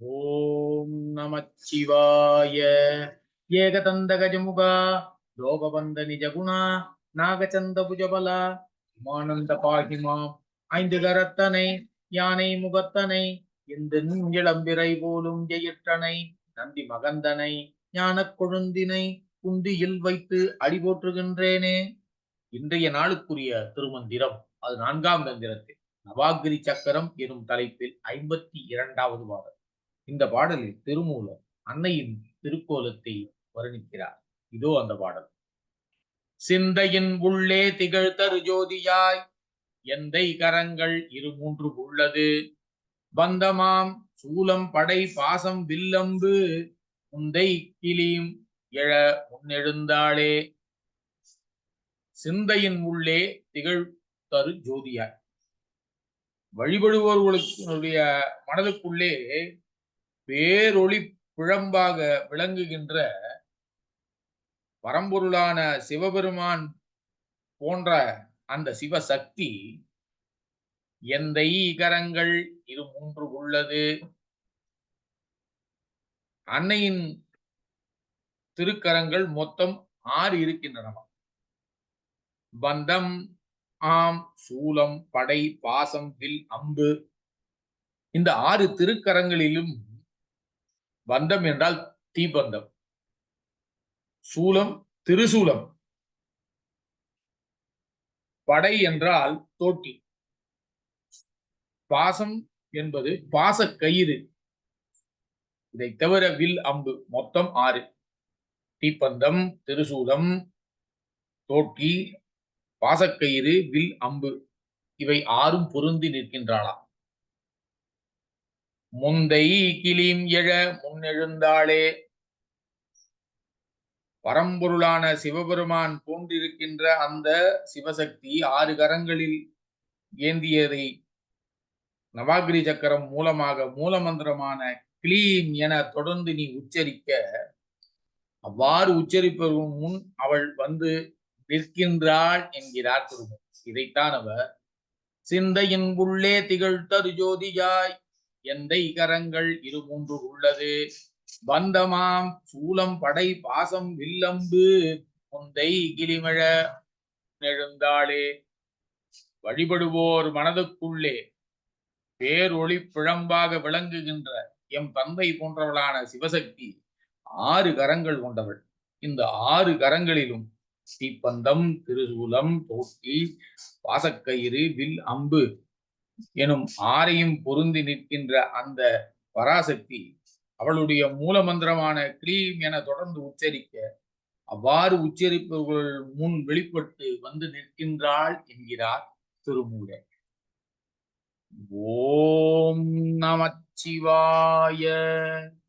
ஓம் நமச்சிவாய. ஏகதந்த கஜமுகா லோகபந்த நிஜகுணா நாகச்சந்த புஜபல உமானந்த பாகிமா ஐந்து கரத்தனை யானை முகத்தனை இந்த இளம்பிறை போலும் ஜெயிற்றனை நந்தி மகந்தனை ஞானக் கொழுந்தினை குந்தியில் வைத்து அடி போற்றுகின்றேனே. இன்றைய நாளுக்குரிய திருமந்திரம் அது நான்காம் தந்திரத்தில் நவாகிரி சக்கரம் எனும் தலைப்பில் ஐம்பத்தி இரண்டாவது பாடல். இந்த பாடலில் திருமூலம் அன்னையின் திருக்கோலத்தை வர்ணிக்கிறார். இதோ அந்த பாடல். சிந்தையின் உள்ளே திகழ்த்தரு ஜோதியாய் எந்தை கரங்கள் இரு மூன்று உள்ளது? பந்தமாம் சூலம் படை பாசம் வில்லம்பு உந்தை கிளியும் எழ முன்னெழுந்தாளே. சிந்தையின் உள்ளே திகழ் தரு ஜோதியாய். வழிபடுபவர்களுடைய மனதுக்குள்ளே பேரொளி பிழம்பாக விளங்குகின்ற பரம்பொருளான சிவபெருமான் போன்ற அந்த சிவசக்தி எந்த கரங்கள் இது மூன்று உள்ளது? அன்னையின் திருக்கரங்கள் மொத்தம் ஆறு இருக்கின்றன பந்தம் ஆம் சூலம் படை பாசம் வில் அம்பு. இந்த ஆறு திருக்கரங்களிலும் பந்தம் என்றால் தீபந்தம் சூலம் திருசூலம். படை என்றால் தோட்டி. பாசம் என்பது பாச கயிறு. இதை தவிர வில் அம்பு மொத்தம் ஆறு. தீப்பந்தம் திருசூலம் தோட்டி பாசக்கயிறு வில் அம்பு. இவை ஆறும் பொருந்தி நிற்கின்றாளாம். முந்தை கிளீம் எழ முன்னெழுந்தாளே. பரம்பொருளான சிவபெருமான் போன்றிருக்கின்ற அந்த சிவசக்தி ஆறு கரங்களில் ஏந்தியதை நவாகிரி சக்கரம் மூலமாக மூலமந்திரமான கிளீம் என தொடர்ந்து நீ உச்சரிக்க அவ்வாறு உச்சரிப்பதற்கு முன் அவள் வந்து நிற்கின்றாள் என்கிறார் திருமணம் இதைத்தான் அவர் சிந்தையின் உள்ளே திகழ்த்தரு ஜோதியாய் எந்தை கரங்கள் இரு மூன்று உள்ளது. பந்தமாம் சூலம் படை பாசம் வில்லம்பு முந்தை கிளிமழ நெழுந்தாளே. வழிபடுவோர் மனதுக்குள்ளே பேரொளி பிழம்பாக விளங்குகின்ற எம் தந்தை போன்றவளான சிவசக்தி ஆறு கரங்கள் கொண்டவள். இந்த ஆறு கரங்களிலும் தீப்பந்தம் திருசூலம் தோட்டி பாசக்கயிறு வில் அம்பு எனும் ஆரையும் பொருந்தி நிற்கின்ற அந்த பராசக்தி அவளுடைய மூல மந்திரமான என தொடர்ந்து உச்சரிக்க அவ்வாறு உச்சரிப்பவர்கள் முன் வெளிப்பட்டு வந்து நிற்கின்றாள் என்கிறார் திருமூலர். ஓம் நமச்சிவாய